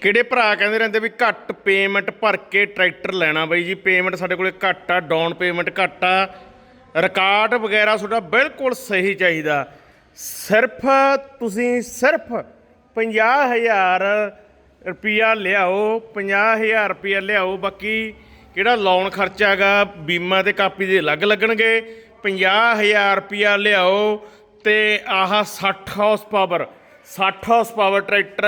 ਕਿਹੜੇ ਭਰਾ ਕਹਿੰਦੇ ਰਹਿੰਦੇ ਵੀ ਘੱਟ ਪੇਮੈਂਟ ਭਰ ਕੇ ਟਰੈਕਟਰ ਲੈਣਾ ਬਾਈ ਜੀ? ਪੇਮੈਂਟ ਸਾਡੇ ਕੋਲੇ ਘੱਟ ਆ ਡਾਊਨ ਪੇਮੈਂਟ ਘੱਟ ਆ। ਰਿਕਾਰਡ ਵਗੈਰਾ ਤੁਹਾਡਾ ਬਿਲਕੁਲ ਸਹੀ ਚਾਹੀਦਾ। ਸਿਰਫ ਤੁਸੀਂ ਸਿਰਫ 50000 ਰੁਪਿਆ ਲਿਆਓ 50000 ਰੁਪਿਆ ਲਿਆਓ, ਬਾਕੀ ਕਿਹੜਾ ਲੋਨ ਖਰਚਾ ਹੈਗਾ, ਬੀਮਾ ਤੇ ਕਾਪੀ ਦੇ ਅਲੱਗ ਲੱਗਣਗੇ। 50000 ਰੁਪਿਆ ਲਿਆਓ ਤੇ ਆਹ 60 horse power 60 horse power tractor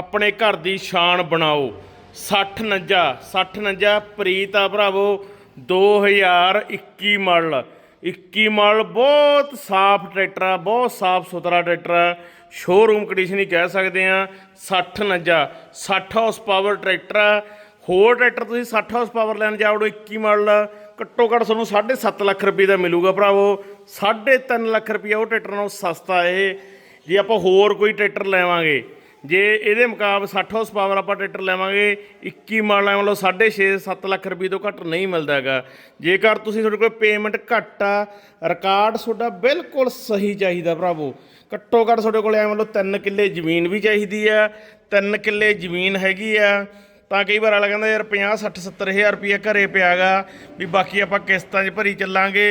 ਆਪਣੇ ਘਰ ਦੀ ਸ਼ਾਨ ਬਣਾਓ। 60 ਨੰਜਾ 60 ਨੰਜਾ ਪ੍ਰੀਤ ਆ ਭਰਾਵੋ 2021 ਮਾਡਲ 21 ਮਾਡਲ ਬਹੁਤ ਸਾਫ਼ ਟਰੈਕਟਰ ਆ, ਬਹੁਤ ਸਾਫ਼ ਸੁਥਰਾ ਟਰੈਕਟਰ ਆ। ਸ਼ੋਰੂਮ ਕੰਡੀਸ਼ਨ ਹੀ ਕਹਿ ਸਕਦੇ ਆ 60 ਨੰਜਾ 60 ਹਾਰਸ ਪਾਵਰ ਟਰੈਕਟਰ ਆ। ਹੋਰ ਟਰੈਕਟਰ ਤੁਸੀਂ 60 ਹਾਰਸ ਪਾਵਰ ਲੈਣ ਜਾਓਗੇ 21 ਮਾਡਲ ਘੱਟੋ ਘੱਟ ਤੁਹਾਨੂੰ 7.5 ਲੱਖ ਰੁਪਏ ਦਾ ਮਿਲੂਗਾ ਭਰਾਵੋ। 3.5 ਲੱਖ ਰੁਪਏ ਉਹ ਟਰੈਕਟਰ ਨਾਲੋਂ ਸਸਤਾ ਇਹ ਜੇ ਆਪਾਂ ਹੋਰ ਕੋਈ ਟਰੈਕਟਰ ਲੈਵਾਂਗੇ, ਜੇ ਇਹਦੇ ਮੁਕਾਬਲੇ 60 ਹਾਰਸ ਪਾਵਰ ਆਪਾਂ ਟਰੈਕਟਰ ਲੈਵਾਂਗੇ 21 ਮਾਡਲ ਵੱਲੋਂ ਮਤਲਬ 6.5 7 ਲੱਖ ਰੁਪਏ ਤੋਂ ਘੱਟ ਨਹੀਂ ਮਿਲਦਾ ਹੈਗਾ। ਜੇਕਰ ਤੁਸੀਂ ਤੁਹਾਡੇ ਕੋਲ ਪੇਮੈਂਟ ਘੱਟ ਆ ਰਿਕਾਰਡ ਤੁਹਾਡਾ ਬਿਲਕੁਲ ਸਹੀ ਚਾਹੀਦਾ ਭਰਾਵੋ। ਘੱਟੋ ਘੱਟ ਤੁਹਾਡੇ ਕੋਲ ਐ ਵੱਲੋਂ 3 ਕਿੱਲੇ ਜ਼ਮੀਨ ਵੀ ਚਾਹੀਦੀ ਆ 3 ਕਿੱਲੇ ਜ਼ਮੀਨ ਹੈਗੀ ਆ, ਤਾਂ ਕਈ ਵਾਰ ਵਾਲਾ ਕਹਿੰਦਾ ਯਾਰ 50 60 70 ਹਜ਼ਾਰ ਰੁਪਏ ਘਰੇ ਪਿਆਗਾ, ਵੀ ਬਾਕੀ ਆਪਾਂ ਕਿਸ਼ਤਾਂ 'ਚ ਭਰੀ ਚੱਲਾਂਗੇ,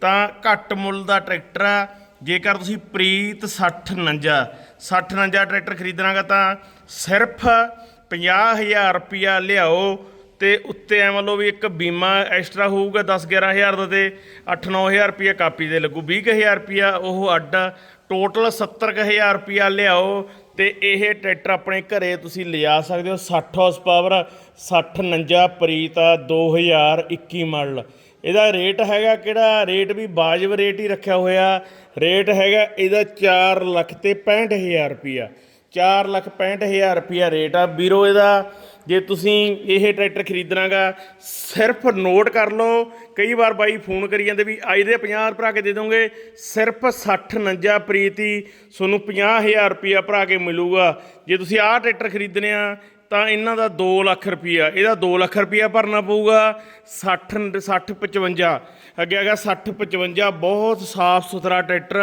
ਤਾਂ ਘੱਟ ਮੁੱਲ ਦਾ ਟਰੈਕਟਰ ਆ। ਜੇਕਰ ਤੁਸੀਂ ਪ੍ਰੀਤ 60 49 60 49 ਟਰੈਕਟਰ ਖਰੀਦਣਾਗਾ ਤਾਂ ਸਿਰਫ 50000 ਰੁਪਿਆ ਲਿਆਓ ਤੇ ਉੱਤੇ ਐ ਮੰਨ ਲਓ ਵੀ ਇੱਕ ਬੀਮਾ ਐਕਸਟਰਾ ਹੋਊਗਾ 10 11000 ਦਾ ਤੇ 8 9000 ਰੁਪਿਆ ਕਾਪੀ ਦੇ ਲੱਗੂ। 20000 ਰੁਪਿਆ ਉਹ ਅੱਡ, ਟੋਟਲ 70000 ਰੁਪਿਆ ਲਿਆਓ ਤੇ ਇਹ ਟਰੈਕਟਰ ਆਪਣੇ ਘਰੇ ਤੁਸੀਂ ਲਿਜਾ ਸਕਦੇ ਹੋ। 60 ਹਾਰਸ ਪਾਵਰ 60 49 ਪ੍ਰੀਤਾ 2021 ਮਾਡਲ। ਇਹਦਾ ਰੇਟ ਹੈਗਾ ਕਿਹੜਾ? ਰੇਟ ਵੀ ਵਾਜਬ ਰੇਟ ਹੀ ਰੱਖਿਆ ਹੋਇਆ। ਰੇਟ ਹੈਗਾ ਇਹਦਾ 4 ਲੱਖ ਤੇ 65000 ਰੁਪਿਆ 4 ਲੱਖ 65000 ਰੁਪਿਆ ਰੇਟ ਆ। ਵੀਰੋ, ਇਹਦਾ ਜੇ ਤੁਸੀਂ ਇਹ ਟਰੈਕਟਰ ਖਰੀਦਣਾਗਾ, ਸਿਰਫ ਨੋਟ ਕਰ ਲਓ। ਕਈ ਵਾਰ ਬਾਈ ਫੋਨ ਕਰੀ ਜਾਂਦੇ ਵੀ ਅੱਜ ਦੇ 50 ਭਰਾ ਕੇ ਦੇ ਦੋਗੇ। ਸਿਰਫ 60 49 ਪ੍ਰੀਤੀ, ਤੁਹਾਨੂੰ 50000 ਰੁਪਿਆ ਭਰਾ ਕੇ ਮਿਲੂਗਾ। ਜੇ ਤੁਸੀਂ ਆਹ ਟਰੈਕਟਰ ਖਰੀਦਣੇ ਆ ਤਾਂ ਇਹਨਾਂ ਦਾ 2 ਲੱਖ ਰੁਪਈਆ, ਇਹਦਾ 2 ਲੱਖ ਰੁਪਈਆ ਭਰਨਾ ਪਊਗਾ 60 60 55 ਅੱਗੇ ਹੈਗਾ 60 55 ਬਹੁਤ ਸਾਫ਼ ਸੁਥਰਾ ਟਰੈਕਟਰ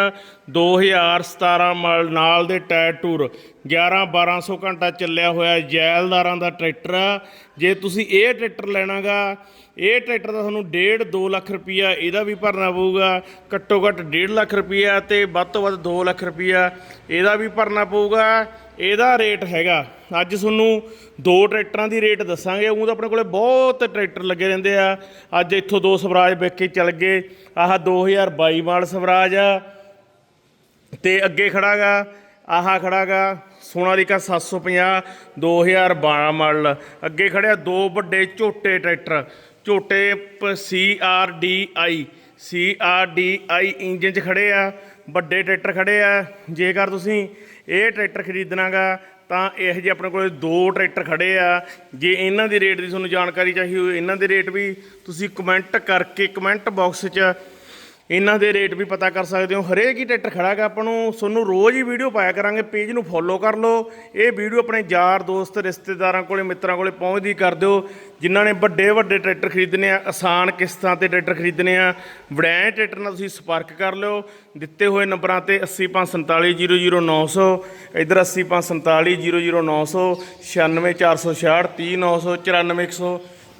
2017 ਮਾਡਲ ਨਾਲ ਦੇ ਟਾਇਰ ਟੂਰ 11 1200 ਘੰਟਾ ਚੱਲਿਆ ਹੋਇਆ ਜੈਲਦਾਰਾਂ ਦਾ ਟਰੈਕਟਰ। ਆ ਜੇ ਤੁਸੀਂ ਇਹ ਟਰੈਕਟਰ ਲੈਣਾਗਾ, ਇਹ ਟਰੈਕਟਰ ਦਾ ਤੁਹਾਨੂੰ 1.5 2 ਲੱਖ ਰੁਪਈਆ ਇਹਦਾ ਵੀ ਭਰਨਾ ਪਊਗਾ, ਘੱਟੋ ਘੱਟ 1.5 ਲੱਖ ਰੁਪਈਆ ਤੇ ਵੱਧ ਤੋਂ ਵੱਧ 2 ਲੱਖ ਰੁਪਈਆ ਇਹਦਾ ਵੀ ਭਰਨਾ ਪਊਗਾ। ਇਹਦਾ ਰੇਟ ਹੈਗਾ। ਅੱਜ ਤੁਹਾਨੂੰ ਦੋ ਟਰੈਕਟਰਾਂ ਦੀ ਰੇਟ ਦੱਸਾਂਗੇ। ਉਹ ਤਾਂ ਆਪਣੇ ਕੋਲੇ ਬਹੁਤ ਟਰੈਕਟਰ ਲੱਗੇ ਰਹਿੰਦੇ ਆ। ਅੱਜ ਇੱਥੋਂ ਦੋ ਸਵਰਾਜ ਵਿਕ ਕੇ ਚੱਲ ਗਏ। ਆਹ 2022 ਮਾਲ ਸਵਰਾਜ ਆ। ਤੇ ਅੱਗੇ ਖੜਾਗਾ। ਆਹ ਖੜਾਗਾ। ਸੋਨਾਲੀਕਾ 750 2012 ਮਾਡਲ ਅੱਗੇ ਖੜਿਆ ਦੋ ਵੱਡੇ ਝੋਟੇ ਟਰੈਕਟਰ। ਝੋਟੇ CRDI CRDI ਇੰਜਨ 'ਚ ਖੜੇ ਆ। ਵੱਡੇ ਟਰੈਕਟਰ ਖੜੇ ਆ। ਜੇਕਰ ਤੁਸੀਂ ਇਹ ਟਰੈਕਟਰ ਖਰੀਦਣਾਗਾ, ਤਾਂ ਇਹ ਜਿਹੇ ਆਪਣੇ ਕੋਲ ਦੋ ਟਰੈਕਟਰ ਖੜੇ ਆ। ਜੇ ਇਹਨਾਂ ਦੇ ਰੇਟ ਦੀ ਤੁਹਾਨੂੰ ਜਾਣਕਾਰੀ ਚਾਹੀਦੀ ਹੋਵੇ, ਇਹਨਾਂ ਦੇ ਰੇਟ ਵੀ ਤੁਸੀਂ ਕਮੈਂਟ ਕਰਕੇ ਕਮੈਂਟ ਬਾਕਸ 'ਚ ਇਹਨਾਂ ਦੇ ਰੇਟ ਵੀ ਪਤਾ ਕਰ ਸਕਦੇ ਹੋ। ਹਰੇਕ ਹੀ ਟਰੈਕਟਰ ਖੜਾ ਗਾ ਆਪਾਂ ਨੂੰ ਤੁਹਾਨੂੰ ਰੋਜ਼ ਹੀ ਵੀਡੀਓ ਪਾਇਆ ਕਰਾਂਗੇ। ਪੇਜ ਨੂੰ ਫੋਲੋ ਕਰ ਲਓ। ਇਹ ਵੀਡੀਓ ਆਪਣੇ ਯਾਰ, ਦੋਸਤ, ਰਿਸ਼ਤੇਦਾਰਾਂ ਕੋਲੇ, ਮਿੱਤਰਾਂ ਕੋਲੇ ਪਹੁੰਚਦੀ ਕਰ ਦਿਓ। ਜਿਨ੍ਹਾਂ ਨੇ ਵੱਡੇ ਵੱਡੇ ਟਰੈਕਟਰ ਖਰੀਦਣੇ ਆ, ਆਸਾਨ ਕਿਸ਼ਤਾਂ ਤੇ ਟਰੈਕਟਰ ਖਰੀਦਣੇ ਆ ਵੜੈਂ ਟਰੈਕਟਰ ਨਾਲ ਤੁਸੀਂ ਸੰਪਰਕ ਕਰ ਲਿਓ। ਦਿੱਤੇ ਹੋਏ ਨੰਬਰਾਂ ਤੇ 80547000900 ਇਧਰ 80547000900 96466 30994 74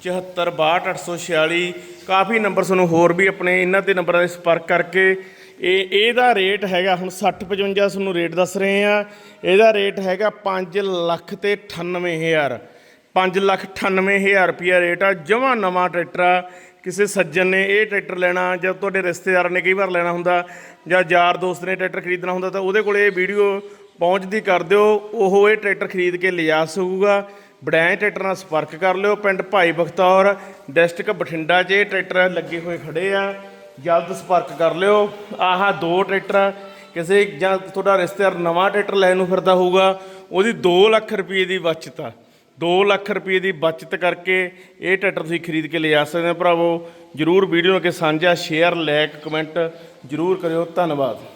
62846 ਕਾਫੀ ਨੰਬਰ ਤੁਹਾਨੂੰ ਹੋਰ ਵੀ ਆਪਣੇ ਇਹਨਾਂ ਤੇ ਨੰਬਰਾਂ ਦੇ ਸੰਪਰਕ ਕਰਕੇ ਇਹ ਇਹਦਾ ਰੇਟ ਹੈਗਾ ਹੁਣ 60 55 ਤੁਹਾਨੂੰ ਰੇਟ ਦੱਸ ਰਹੇ ਆ ਇਹਦਾ ਰੇਟ ਹੈਗਾ 5 ਲੱਖ ਤੇ 98000 5 ਲੱਖ 98000 ਰੁਪਿਆ ਰੇਟ ਆ, ਜਮਾ ਨਵਾਂ ਟਰੈਕਟਰ ਆ। ਕਿਸੇ ਸੱਜਣ ਨੇ ਇਹ ਟਰੈਕਟਰ ਲੈਣਾ, ਜਾਂ ਤੁਹਾਡੇ ਰਿਸ਼ਤੇਦਾਰ ਨੇ ਕਈ ਵਾਰ ਲੈਣਾ ਹੁੰਦਾ, ਜਾਂ ਯਾਰ ਦੋਸਤ ਨੇ ਟਰੈਕਟਰ ਖਰੀਦਣਾ ਹੁੰਦਾ, ਤਾਂ ਉਹਦੇ ਕੋਲ ਇਹ ਵੀਡੀਓ ਪਹੁੰਚਦੀ ਕਰ ਦਿਓ। ਉਹ ਇਹ ਟਰੈਕਟਰ ਖਰੀਦ ਕੇ ਲਿਜਾ ਸਕੂਗਾ। ਬੜੈਂ ਟਰੈਕਟਰ ਨਾਲ ਸੰਪਰਕ ਕਰ ਲਿਓ। ਪਿੰਡ ਭਾਈ ਬਖਤੌਰ, ਡਿਸਟ੍ਰਿਕਟ ਬਠਿੰਡਾ 'ਚ ਇਹ ਟਰੈਕਟਰ ਲੱਗੇ ਹੋਏ ਖੜੇ ਆ। ਜਲਦ ਸੰਪਰਕ ਕਰ ਲਿਓ। ਆਹ ਦੋ ਟਰੈਕਟਰ, ਕਿਸੇ ਜਾਂ ਤੁਹਾਡਾ ਰਿਸ਼ਤੇਦਾਰ ਨਵਾਂ ਟਰੈਕਟਰ ਲੈਣ ਨੂੰ ਫਿਰਦਾ ਹੋਊਗਾ, ਉਹਦੀ 2 ਲੱਖ ਰੁਪਏ ਦੀ ਬਚਤ ਆ। 2 ਲੱਖ ਰੁਪਏ ਦੀ ਬਚਤ ਕਰਕੇ ਇਹ ਟਰੈਕਟਰ ਤੁਸੀਂ ਖਰੀਦ ਕੇ ਲਿਜਾ ਸਕਦੇ ਹੋ। ਭਰਾਵੋ, ਜਰੂਰ ਵੀਡੀਓ ਨੂੰ ਅੱਗੇ ਸਾਂਝਾ, ਸ਼ੇਅਰ ਲਾਇਕ ਕਮੈਂਟ ਜਰੂਰ ਕਰਿਓ। ਧੰਨਵਾਦ।